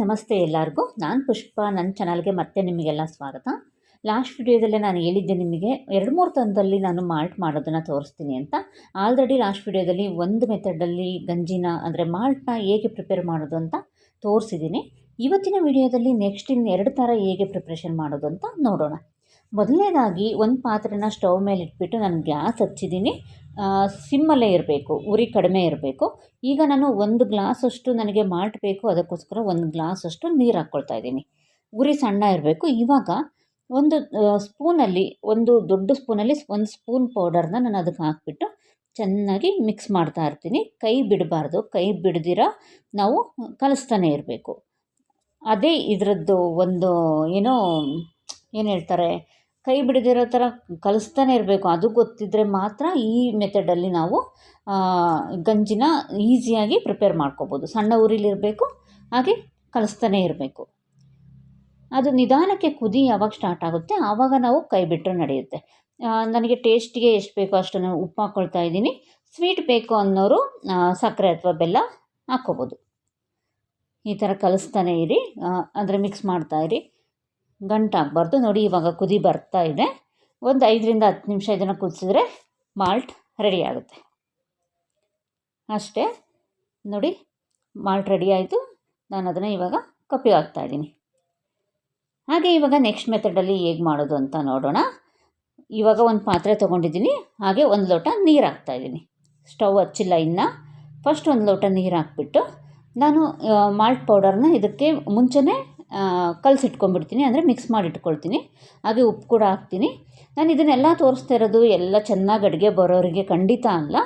ನಮಸ್ತೆ ಎಲ್ಲರಿಗೂ. ನಾನು ಪುಷ್ಪ ನನ್ನ ಚಾನಲ್ಗೆ ಮತ್ತೆ ನಿಮಗೆಲ್ಲ ಸ್ವಾಗತ. ಲಾಸ್ಟ್ ವಿಡಿಯೋದಲ್ಲೇ ನಾನು ಹೇಳಿದ್ದೆ ನಿಮಗೆ, ಎರಡು ಮೂರು ತಂದಲ್ಲಿ ನಾನು ಮಾಲ್ಟ್ ಮಾಡೋದನ್ನು ತೋರಿಸ್ತೀನಿ ಅಂತ. ಆಲ್ರೆಡಿ ಲಾಸ್ಟ್ ವಿಡಿಯೋದಲ್ಲಿ ಒಂದು ಮೆಥಡಲ್ಲಿ ಗಂಜಿನ, ಅಂದರೆ ಮಾಲ್ಟ್ನ ಹೇಗೆ ಪ್ರಿಪೇರ್ ಮಾಡೋದು ಅಂತ ತೋರಿಸಿದ್ದೀನಿ. ಇವತ್ತಿನ ವಿಡಿಯೋದಲ್ಲಿ ನೆಕ್ಸ್ಟ್ ಇನ್ನು ಎರಡು ಥರ ಹೇಗೆ ಪ್ರಿಪ್ರೇಷನ್ ಮಾಡೋದು ಅಂತ ನೋಡೋಣ. ಮೊದಲನೇದಾಗಿ ಒಂದು ಪಾತ್ರೆನ ಸ್ಟವ್ ಮೇಲೆ ಇಟ್ಬಿಟ್ಟು ನಾನು ಗ್ಯಾಸ್ ಹಚ್ಚಿದ್ದೀನಿ. ಸಿಮ್ಮಲ್ಲೇ ಇರಬೇಕು, ಉರಿ ಕಡಿಮೆ ಇರಬೇಕು. ಈಗ ನಾನು ಒಂದು ಗ್ಲಾಸಷ್ಟು ನನಗೆ ಮಾಲ್ಟ್ ಅದಕ್ಕೋಸ್ಕರ ಒಂದು ಗ್ಲಾಸಷ್ಟು ನೀರು ಹಾಕ್ಕೊಳ್ತಾ ಇದ್ದೀನಿ. ಉರಿ ಸಣ್ಣ ಇರಬೇಕು. ಇವಾಗ ಒಂದು ಸ್ಪೂನಲ್ಲಿ, ಒಂದು ದೊಡ್ಡ ಸ್ಪೂನಲ್ಲಿ ಒಂದು ಸ್ಪೂನ್ ಪೌಡರ್ನ ನಾನು ಅದಕ್ಕೆ ಹಾಕ್ಬಿಟ್ಟು ಚೆನ್ನಾಗಿ ಮಿಕ್ಸ್ ಮಾಡ್ತಾ ಇರ್ತೀನಿ. ಕೈ ಬಿಡಬಾರ್ದು, ಕೈ ಬಿಡದಿರ ನಾವು ಕಲಿಸ್ತಾನೆ ಇರಬೇಕು. ಅದೇ ಇದರದ್ದು ಒಂದು, ಏನೋ, ಏನು ಹೇಳ್ತಾರೆ ಕೈ ಬಿಡದಿರೋ ಥರ ಕಲಿಸ್ತಾನೆ ಇರಬೇಕು. ಅದು ಗೊತ್ತಿದ್ದರೆ ಮಾತ್ರ ಈ ಮೆಥಡಲ್ಲಿ ನಾವು ಗಂಜಿನ ಈಸಿಯಾಗಿ ಪ್ರಿಪೇರ್ ಮಾಡ್ಕೋಬೋದು. ಸಣ್ಣ ಉರಿಲಿರಬೇಕು ಹಾಗೆ ಕಲಿಸ್ತಾನೆ ಇರಬೇಕು. ಅದು ನಿಧಾನಕ್ಕೆ ಕುದಿ ಯಾವಾಗ ಸ್ಟಾರ್ಟ್ ಆಗುತ್ತೆ, ಆವಾಗ ನಾವು ಕೈ ಬಿಟ್ಟರೆ ನಡೆಯುತ್ತೆ. ನನಗೆ ಟೇಸ್ಟಿಗೆ ಎಷ್ಟು ಬೇಕೋ ಅಷ್ಟು ನಾನು ಉಪ್ಪು ಹಾಕ್ಕೊಳ್ತಾ ಇದ್ದೀನಿ. ಸ್ವೀಟ್ ಬೇಕು ಅನ್ನೋರು ಸಕ್ಕರೆ ಅಥವಾ ಬೆಲ್ಲ ಹಾಕ್ಕೋಬೋದು. ಈ ಥರ ಕಲಿಸ್ತಾನೆ ಇರಿ. ಅಂದರೆ ಮಿಕ್ಸ್ ಮಾಡ್ತಾ ಇರಿ. ಗಂಟಾಗಬಾರ್ದು. ನೋಡಿ, ಇವಾಗ ಕುದಿ ಬರ್ತಾ ಇದೆ. ಒಂದು ಐದರಿಂದ ಹತ್ತು ನಿಮಿಷ ಇದನ್ನು ಕುದಿಸಿದ್ರೆ ಮಾಲ್ಟ್ ರೆಡಿ ಆಗುತ್ತೆ. ಅಷ್ಟೇ. ನೋಡಿ, ಮಾಲ್ಟ್ ರೆಡಿ ಆಯಿತು. ನಾನು ಅದನ್ನು ಇವಾಗ ಕಪ್ಪಿ ಹಾಕ್ತಾಯಿದ್ದೀನಿ ಹಾಗೆ ಇವಾಗ ನೆಕ್ಸ್ಟ್ ಮೆಥಡಲ್ಲಿ ಹೇಗೆ ಮಾಡೋದು ಅಂತ ನೋಡೋಣ. ಇವಾಗ ಒಂದು ಪಾತ್ರೆ ತೊಗೊಂಡಿದ್ದೀನಿ. ಹಾಗೆ ಒಂದು ಲೋಟ ನೀರು ಹಾಕ್ತಾಯಿದ್ದೀನಿ ಸ್ಟವ್ ಹಚ್ಚಿಲ್ಲ ಇನ್ನು. ಫಸ್ಟ್ ಒಂದು ಲೋಟ ನೀರು ಹಾಕ್ಬಿಟ್ಟು ನಾನು ಮಾಲ್ಟ್ ಪೌಡರ್ನ ಇದಕ್ಕೆ ಮುಂಚೆನೇ ಕಲಸಿಟ್ಕೊಂಡ್ಬಿಡ್ತೀನಿ, ಅಂದರೆ ಮಿಕ್ಸ್ ಮಾಡಿ ಇಟ್ಕೊಳ್ತೀನಿ ಹಾಗೆ ಉಪ್ಪು ಕೂಡ ಹಾಕ್ತೀನಿ. ನಾನು ಇದನ್ನೆಲ್ಲ ತೋರಿಸ್ತಾ ಇರೋದು ಎಲ್ಲ ಚೆನ್ನಾಗಿ ಅಡುಗೆ ಬರೋರಿಗೆ ಖಂಡಿತ ಅಲ್ಲ.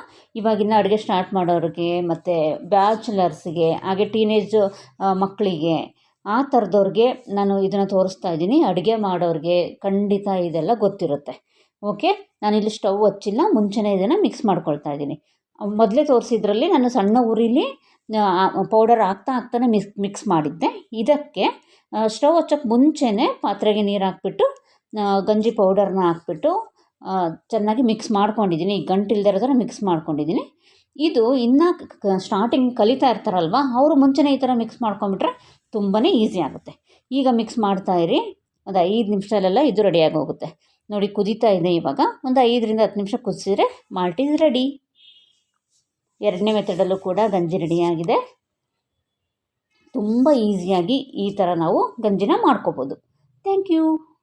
ಇವಾಗಿನ ಅಡುಗೆ ಸ್ಟಾರ್ಟ್ ಮಾಡೋರಿಗೆ ಮತ್ತು ಬ್ಯಾಚುಲರ್ಸ್ಗೆ ಹಾಗೆ ಟೀನೇಜ್ ಮಕ್ಕಳಿಗೆ ಆ ಥರದವ್ರಿಗೆ ನಾನು ಇದನ್ನು ತೋರಿಸ್ತಾ ಇದ್ದೀನಿ. ಅಡುಗೆ ಮಾಡೋರಿಗೆ ಖಂಡಿತ ಇದೆಲ್ಲ ಗೊತ್ತಿರುತ್ತೆ. ಓಕೆ? ನಾನಿಲ್ಲಿ ಸ್ಟವ್ ಹಚ್ಚಿಲ್ಲ, ಮುಂಚೆನೇ ಇದನ್ನು ಮಿಕ್ಸ್ ಮಾಡ್ಕೊಳ್ತಾ ಇದ್ದೀನಿ. ಮೊದಲೇ ತೋರಿಸಿದ್ರಲ್ಲಿ ನಾನು ಸಣ್ಣ ಉರಿಲಿ ಪೌಡರ್ ಹಾಕ್ತಾ ಹಾಕ್ತಾನೆ ಮಿಕ್ಸ್ ಮಿಕ್ಸ್ ಮಾಡಿದ್ದೆ. ಇದಕ್ಕೆ ಸ್ಟವ್ ಹಚ್ಚೋಕ್ಕೆ ಮುಂಚೆನೇ ಪಾತ್ರೆಗೆ ನೀರು ಹಾಕ್ಬಿಟ್ಟು ಗಂಜಿ ಪೌಡರ್ನ ಹಾಕ್ಬಿಟ್ಟು ಚೆನ್ನಾಗಿ ಮಿಕ್ಸ್ ಮಾಡ್ಕೊಂಡಿದ್ದೀನಿ. ಗಂಟಿಲ್ದಿರೋ ಥರ ಮಿಕ್ಸ್ ಮಾಡ್ಕೊಂಡಿದ್ದೀನಿ. ಇದು ಇನ್ನೂ ಸ್ಟಾರ್ಟಿಂಗ್ ಕಲಿತಾ ಇರ್ತಾರಲ್ವ, ಅವರು ಮುಂಚೆನೇ ಈ ಥರ ಮಿಕ್ಸ್ ಮಾಡ್ಕೊಂಬಿಟ್ರೆ ತುಂಬಾ ಈಸಿ ಆಗುತ್ತೆ. ಈಗ ಮಿಕ್ಸ್ ಮಾಡ್ತಾ ಇರಿ. ಒಂದು ಐದು ನಿಮಿಷದಲ್ಲೆಲ್ಲ ಇದು ರೆಡಿಯಾಗಿ ಹೋಗುತ್ತೆ ನೋಡಿ ಕುದೀತಾ ಇದೆ ಇವಾಗ. ಒಂದು ಐದರಿಂದ ಹತ್ತು ನಿಮಿಷ ಕುದಿಸಿದ್ರೆ ಮಾಲ್ಟ್ ಈಸ್ ರೆಡಿ ಎರಡನೇ ಮೆಥಡಲ್ಲೂ ಕೂಡ ಗಂಜಿ ರೆಡಿಯಾಗಿದೆ. ತುಂಬ ಈಸಿಯಾಗಿ ಈ ಥರ ನಾವು ಗಂಜಿನ ಮಾಡ್ಕೋಬೋದು. Thank you.